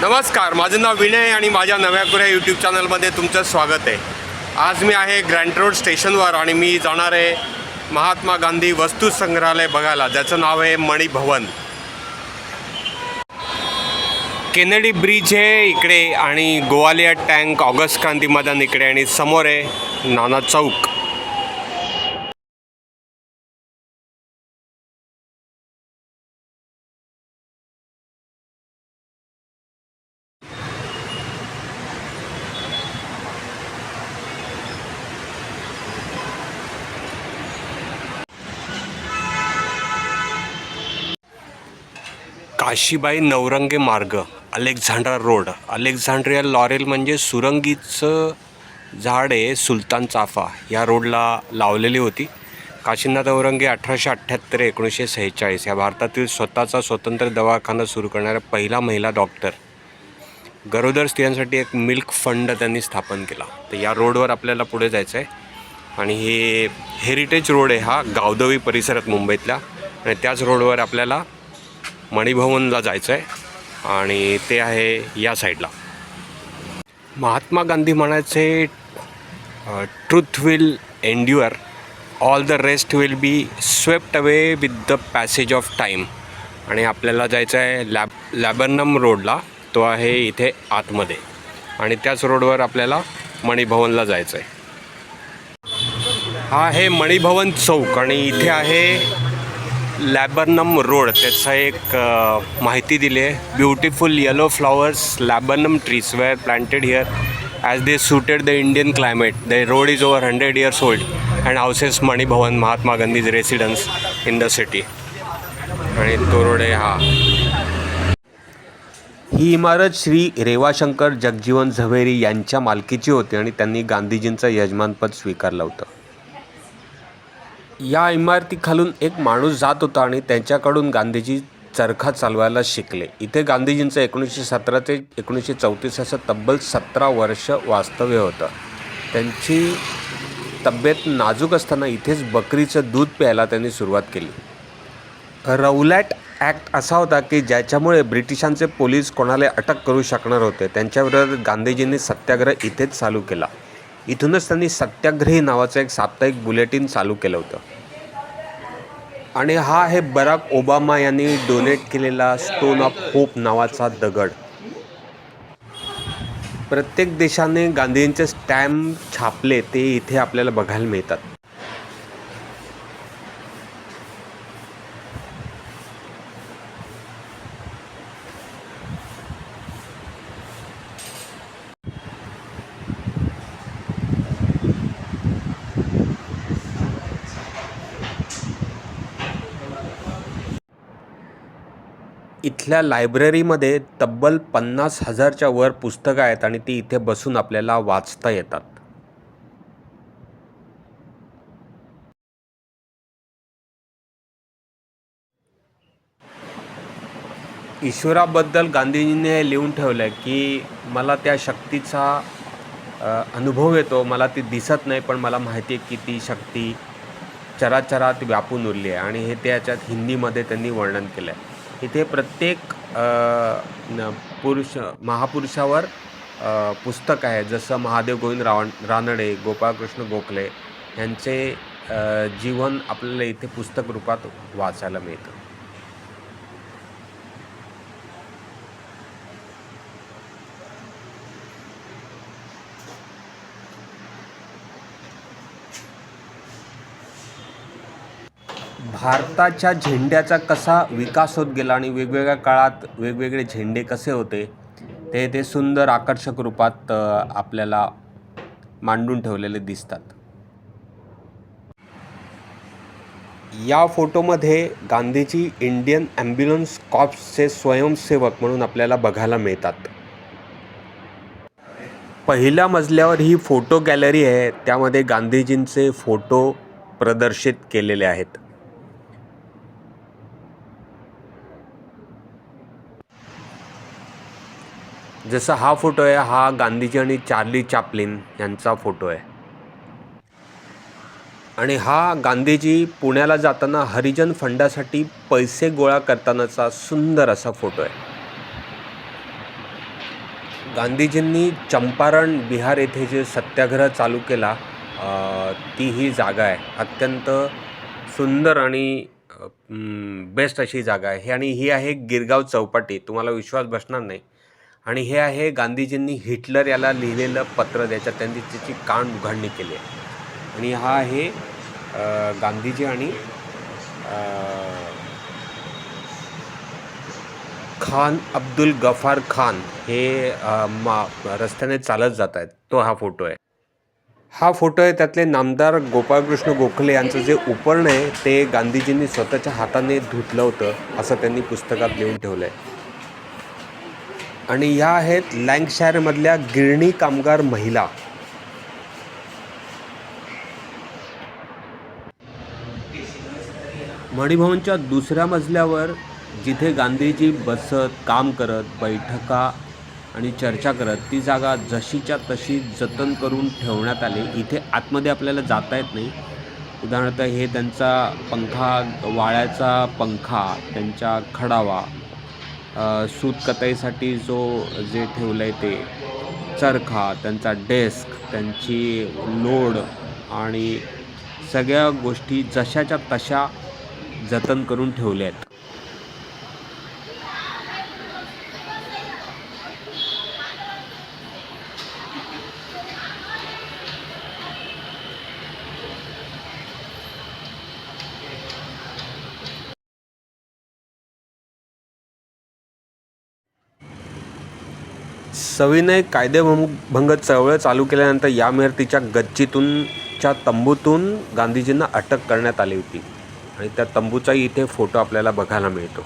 नमस्कार माझं नाव विनय आणि माझ्या नव्या कुऱ्या यूट्यूब चॅनलमध्ये तुमचं स्वागत आहे. आज मी आहे ग्रँट रोड स्टेशनवर आणि मी जाणार आहे महात्मा गांधी वस्तू संग्रहालय बघायला. ज्याचं नाव आहे मणिभवन केनेडी ब्रिज आहे इकडे आणि गोवालिया टँक ऑगस्ट क्रांती मैदान इकडे आणि समोर आहे नाना चौक. काशीबाई नवरंगे मार्ग अलेक्झांड्रा रोड. अलेक्झांड्रिया लॉरेल म्हणजे सुरंगीचं झाड आहे सुलतान चाफा. या रोडला लावलेली होती. काशीनाथ औरंगे अठराशे अठ्ठ्याहत्तर एकोणीसशे सेहेचाळीस. या भारतातील स्वतःचा स्वतंत्र दवाखाना सुरू करणाऱ्या पहिला महिला डॉक्टर. गरोदर स्त्रियांसाठी एक मिल्क फंड त्यांनी स्थापन केला. तर या रोडवर आपल्याला पुढे जायचं आहे आणि हे हेरिटेज रोड आहे हा गावदवी परिसरात मुंबईतल्या. आणि त्याच रोडवर आपल्याला मणिभवनला जायचं आहे आणि ते आहे या साईडला. महात्मा गांधी म्हणायचे truth will endure all the rest will be swept away with the passage of time आणि आपल्याला जायचं आहे लॅब लॅबनम रोडला. तो आहे इथे आतमध्ये. आणि त्याच रोडवर आपल्याला मणिभवनला जायचं आहे हा आहे मणिभवन चौक आणि इथे आहे लॅबर्नम रोड त्याचा एक माहिती दिली आहे. Beautiful yellow flowers laburnum trees were planted here as they suited the Indian climate the road is over hundred years old and houses Mani Bhavan Mahatma Gandhi's residence in the city आणि तो road आहे हा. ही इमारत श्री रेवाशंकर जगजीवन झवेरी यांच्या मालकीची होती आणि त्यांनी गांधीजींचं यजमानपद स्वीकारलं होतं. या इमारतीखालून एक माणूस जात होता आणि त्यांच्याकडून गांधीजी चरखा चालवायला शिकले. इथे गांधीजींचं एकोणीसशे सतरा ते एकोणीसशे चौतीस असं तब्बल सतरा वर्ष वास्तव्य होतं. त्यांची तब्येत नाजूक असताना इथेच बकरीचं दूध प्यायला त्यांनी सुरुवात केली. रौलॅट ॲक्ट असा होता की ज्याच्यामुळे ब्रिटिशांचे पोलीस कोणाला अटक करू शकणार होते त्यांच्याविरोधात गांधीजींनी सत्याग्रह इथेच चालू केला. इथूनच त्यांनी सत्याग्रही नावाचं एक साप्ताहिक बुलेटिन चालू केलं होतं. आणि हा आहे बराक ओबामा यांनी डोनेट केलेला स्टोन ऑफ होप नावाचा दगड. प्रत्येक देशाने गांधींचे स्टॅम्प छापले ते इथे आपल्याला बघायला मिळतात. इथल्या लायब्ररीमध्ये तब्बल पन्नास हजारच्या वर पुस्तकं आहेत आणि ती इथे बसून आपल्याला वाचता येतात. ईश्वराबद्दल गांधीजींनी लिहून ठेवलं आहे की मला त्या शक्तीचा अनुभव येतो मला ती दिसत नाही पण मला माहिती आहे की ती शक्ती चराचरात व्यापून उरली आहे आणि हे त्याच्यात हिंदीमध्ये त्यांनी वर्णन केलं आहे इथे प्रत्येक न- पुरुष महापुरुषावर पुस्तक आहे. जसं महादेव गोविंद रावण रानडे गोपाळकृष्ण गोखले यांचे जीवन आपल्याला इथे पुस्तक रूपात वाचायला मिळतं. भारताच्या झेंड्याचा कसा विकास होत गेला आणि वेगवेगळ्या काळात वेगवेगळे झेंडे कसे होते ते ते सुंदर आकर्षक रूपात आपल्याला मांडून ठेवलेले दिसतात. या फोटोमध्ये गांधीजी इंडियन ॲम्ब्युलन्स कॉप्सचे स्वयंसेवक म्हणून आपल्याला बघायला मिळतात. पहिल्या मजल्यावर ही फोटो गॅलरी आहे त्यामध्ये गांधीजींचे फोटो प्रदर्शित केलेले आहेत. जसा हा फोटो आहे हा गांधीजी आणि चार्ली चापलिन यांचा फोटो आहे. आणि हा गांधीजी पुण्याला जाताना हरिजन फंडासाठी पैसे गोळा करतानाचा सुंदर असा फोटो आहे. गांधीजींनी चंपारण बिहार येथे जे सत्याग्रह चालू केला ती ही जागा आहे. अत्यंत सुंदर आणि बेस्ट अशी जागा आहे. आणि ही आहे गिरगाव चौपाटी. तुम्हाला विश्वास बसणार नाही. आणि हे आहे गांधीजींनी हिटलर याला लिहिलेलं पत्र ज्याच्यात त्यांनी त्याची कान उघडणी केली आहे. आणि हा आहे गांधीजी आणि खान अब्दुल गफार खान हे मा रस्त्याने चालत जात आहेत. तो हा फोटो आहे. हा फोटो आहे त्यातले नामदार गोपाळकृष्ण गोखले यांचं जे उपर्ण आहे ते गांधीजींनी स्वतःच्या हाताने धुतलं होतं असं त्यांनी पुस्तकात लिहून ठेवलं आहे आणि ह्या आहेत लँकशायरमधल्या गिरणी कामगार महिला. मणिभवनच्या दुसऱ्या मजल्यावर जिथे गांधीजी बसत काम करत बैठका आणि चर्चा करत ती जागा जशीच्या तशी जतन करून ठेवण्यात आली. इथे आतमध्ये आपल्याला जाता येत नाही. उदाहरणार्थ हे त्यांचा पंखा वाळ्याचा पंखा त्यांच्या खडावा सूतकताईसाठी सूत कताईसाठी जो जे ठेवलं आहे ते. चरखा त्यांचा डेस्क त्यांची लोड आणि सगळ्या गोष्टी जशाच्या तशा जतन करून ठेवल्या आहेत सविनय कायदेभंग चळवळ चालू केल्यानंतर या इमारतीच्या गच्चीतून च्या तंबूतून गांधीजींना अटक करण्यात आली होती. आणि त्या तंबूचाही इथे फोटो आपल्याला बघायला मिळतो.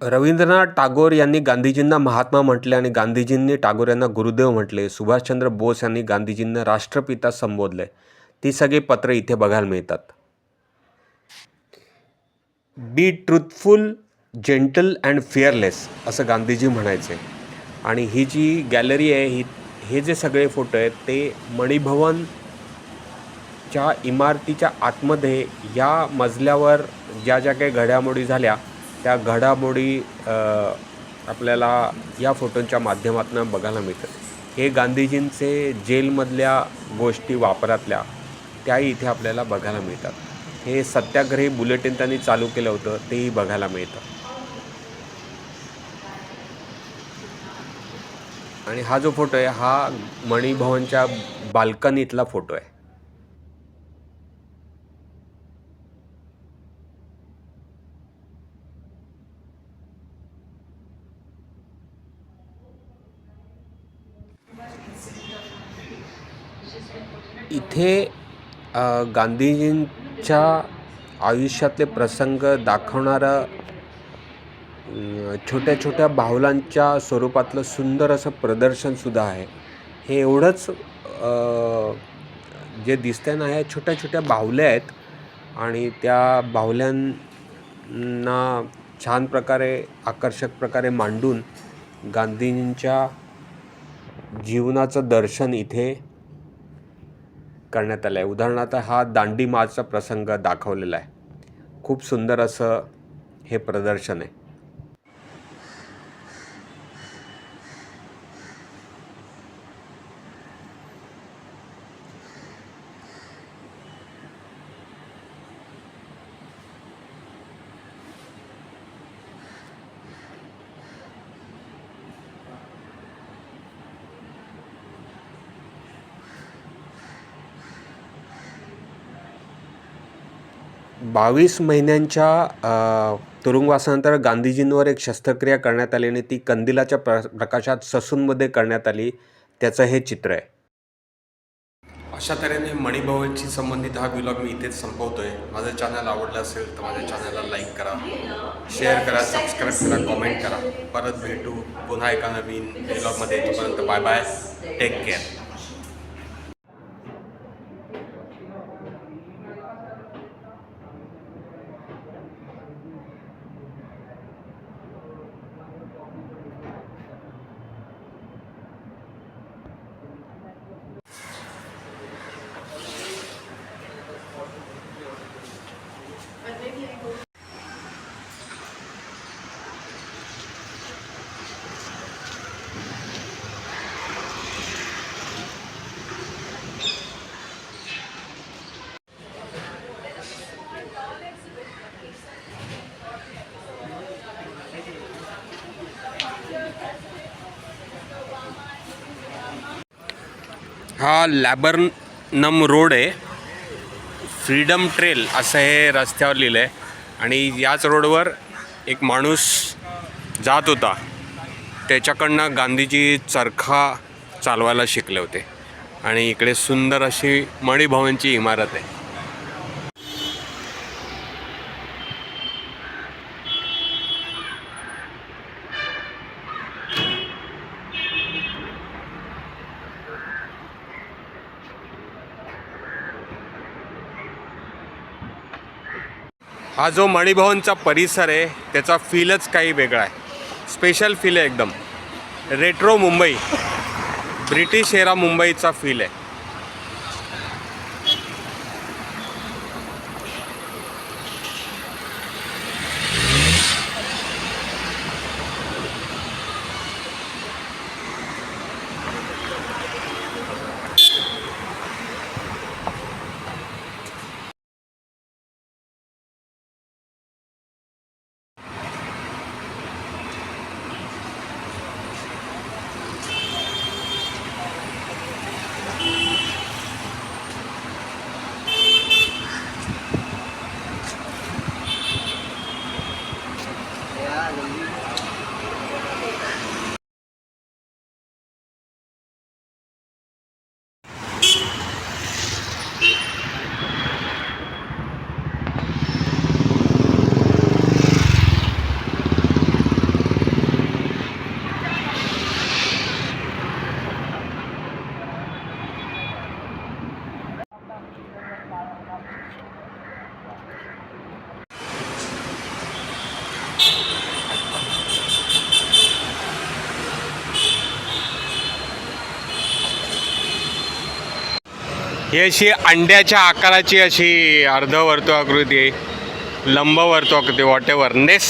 रवींद्रनाथ टागोर यांनी गांधीजींना महात्मा म्हटले आणि गांधीजींनी टागोर यांना गुरुदेव म्हटले. सुभाषचंद्र बोस यांनी गांधीजींना राष्ट्रपिता संबोधले. ती सगळी पत्र इथे बघायला मिळतात. Be truthful gentle and fearless असं गांधीजी म्हणायचे. आणि ही जी गॅलरी आहे ही हे जे सगळे फोटो आहेत ते मणिभवनच्या इमारतीच्या आतमध्ये या मजल्यावर ज्या ज्या काही घडामोडी झाल्या त्या घडामोडी आपल्याला या फोटोंच्या माध्यमातून बघायला मिळतात. हे गांधीजींचे जेलमधल्या गोष्टी वापरातल्या त्याही इथे आपल्याला बघायला मिळतात. हे सत्याग्रही बुलेटिन त्यांनी चालू केलं होतं तेही बघायला मिळतं. आणि हा जो फोटो आहे हा मणिभवनच्या बाल्कनीतला फोटो आहे. इथे गांधीजींच्या आयुष्यातले प्रसंग दाखवणारं छोट्या छोट्या बाहुलांच्या स्वरूपातलं सुंदर असं प्रदर्शनसुद्धा आहे. हे एवढंच जे दिसतंय ना ह्या छोट्या छोट्या बाहुल्या आहेत आणि त्या बाहुल्यांना छान प्रकारे आकर्षक प्रकारे मांडून गांधींच्या जीवनाचं दर्शन इथे करण्यात आलं आहे उदाहरणार्थ हा दांडी मार्चचा प्रसंग दाखवलेला आहे. खूप सुंदर असं हे प्रदर्शन आहे. बावीस महिन्यांच्या तुरुंगवासानंतर गांधीजींवर एक शस्त्रक्रिया करण्यात आली आणि ती कंदिलाच्या प्र प्रकाशात ससूनमध्ये करण्यात आली. त्याचं हे चित्र आहे. अशा तऱ्हेने मणिभावांशी संबंधित हा ब्लॉग मी इथेच संपवतोय. माझं चॅनल आवडलं असेल तर माझ्या चॅनलला लाईक करा. शेअर करा सबस्क्राईब करा कॉमेंट करा. परत भेटू पुन्हा एका नवीन ब्लॉगमध्ये तोपर्यंत बाय बाय टेक केअर हा लॅबरनम रोड आहे. फ्रीडम ट्रेल असं हे रस्त्यावर लिहिलं आहे आणि याच रोडवर एक माणूस जात होता. त्याच्याकडनं गांधीजी चरखा चालवायला शिकले होते. आणि इकडे सुंदर अशी मणिभवनची इमारत आहे. हा जो मणिभवनचा परिसर आहे त्याचा फीलच काही वेगळा आहे. स्पेशल फील आहे एकदम. रेट्रो मुंबई. ब्रिटिश एरा मुंबईचा फील आहे. ही अशी अंड्याच्या आकाराची अशी अर्धवर्तुळाकृती आहे. लंबवर्तुळाकृती वॉटेवर नेस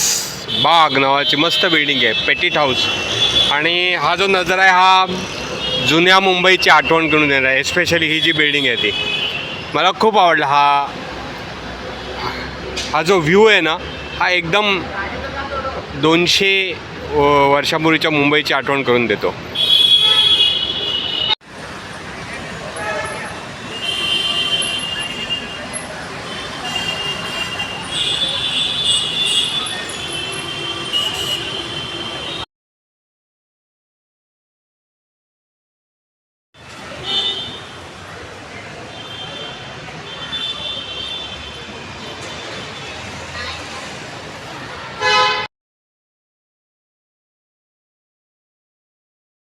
बाग नावाची मस्त बिल्डिंग आहे पेटिट हाऊस आणि हा जो नजर आहे हा जुन्या मुंबईची आठवण करून देणार आहे. एस्पेशली ही जी बिल्डिंग आहे ती. मला खूप आवडला हा हा जो व्ह्यू आहे ना हा एकदम दोनशे वर्षापूर्वीच्या मुंबईची आठवण करून देतो.